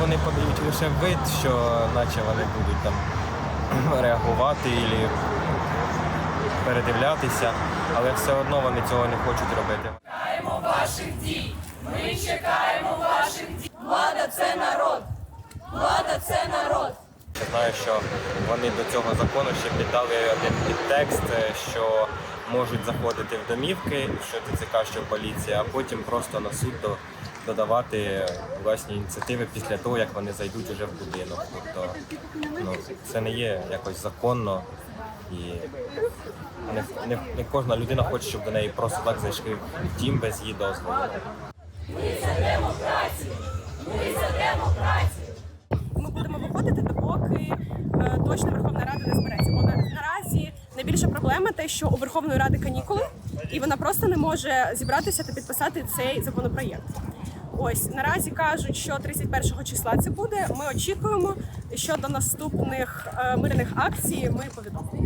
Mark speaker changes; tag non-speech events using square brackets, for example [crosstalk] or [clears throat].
Speaker 1: Вони подають лише вид, що наче вони будуть там [clears throat] реагувати і передивлятися, але все одно вони цього не хочуть робити. Чекаємо ваших дій. Ми чекаємо ваших дій.
Speaker 2: Влада це народ. Влада це народ.
Speaker 1: Я знаю, що вони до цього закону ще піддали один підтекст, е, що можуть заходити в домівки, що ТЦК, що поліція, а потім просто на суд до- додавати власні ініціативи після того, як вони зайдуть уже в будинок. Тобто ну, це не є якось законно і не, не, не кожна людина хоче, щоб до неї просто так зайшли в дім без її дозволу.
Speaker 3: ми будемо виходити, допоки е, точно Верховна Рада не збереться. Найбільша проблема те, що у Верховної Ради канікули, і вона просто не може зібратися та підписати цей законопроєкт. Ось наразі кажуть, що 31 числа це буде. Ми очікуємо. Щодо наступних е, мирних акцій ми повідомимо.